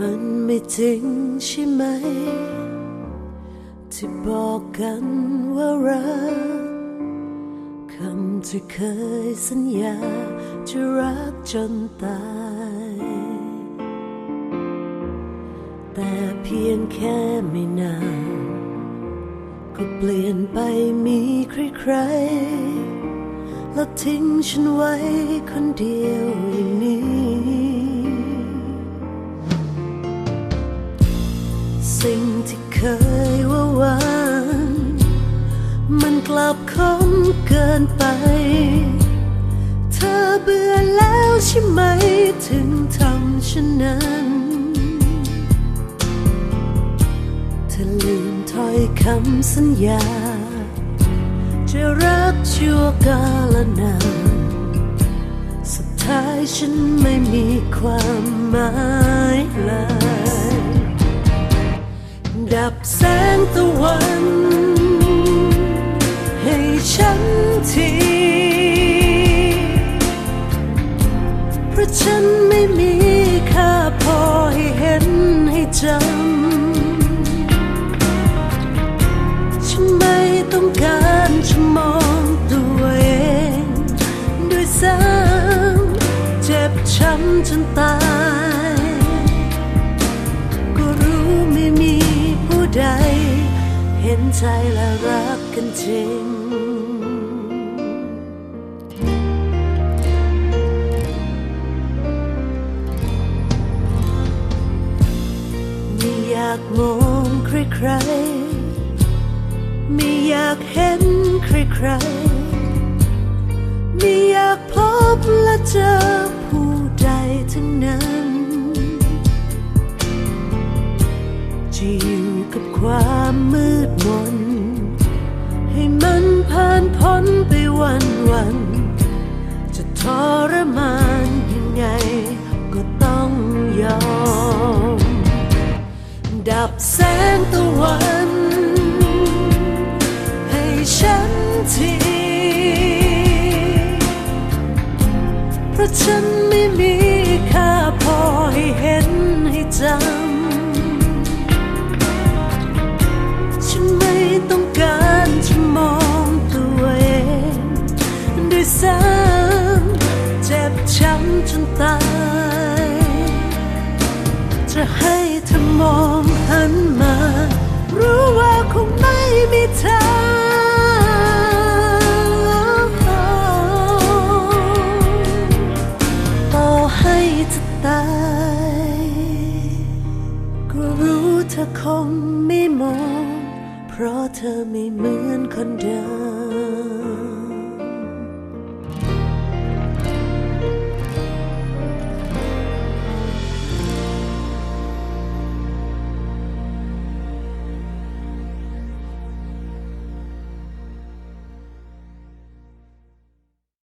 มันไม่จริงใช่ไหม ที่บอกกันว่ารักคำที่เคยสัญญาจะรักจนตาย แต่เพียงแค่ไม่นาน ก็เปลี่ยนไปมีใครๆแล้วทิ้งฉันไว้คนเดียวอย่างนี้ เกินไป เธอเบื่อแล้วใช่ไหม ถึงทำฉันนั้น เธอลืมถ้อยคำสัญญา จะรักชั่วกาลนานสุดท้ายฉันไม่มีความหมายเลยดับแสงตะวัน ให้ฉันที เพราะฉันไม่มีค่าพอให้เห็นให้จำ ฉันไม่ต้องการจะมองตัวเองด้วยซ้ำเจ็บช้ำจนตาย ก็รู้ไม่มีผู้ใด เห็นใจและรัก กันจริง ไม่อยากมองใครๆ ไม่อยากเห็นใครๆ ไม่อยากพบและเจอผู้ใดทั้งนั้นจะอยู่กับความมืดมน ให้มันผ่านพ้นไปวันวัน จะทรมานยังไง ก็ต้องยอม ดับแสงตะวัน ให้ฉันทีเพราะฉันไม่มีค่าพอให้เห็นให้จำ จะให้เธอมองหันมา รู้ว่าคงไม่มีทางต่อให้จะตายก็รู้เธอคงไม่มอง เพราะเธอไม่เหมือนคนเดิม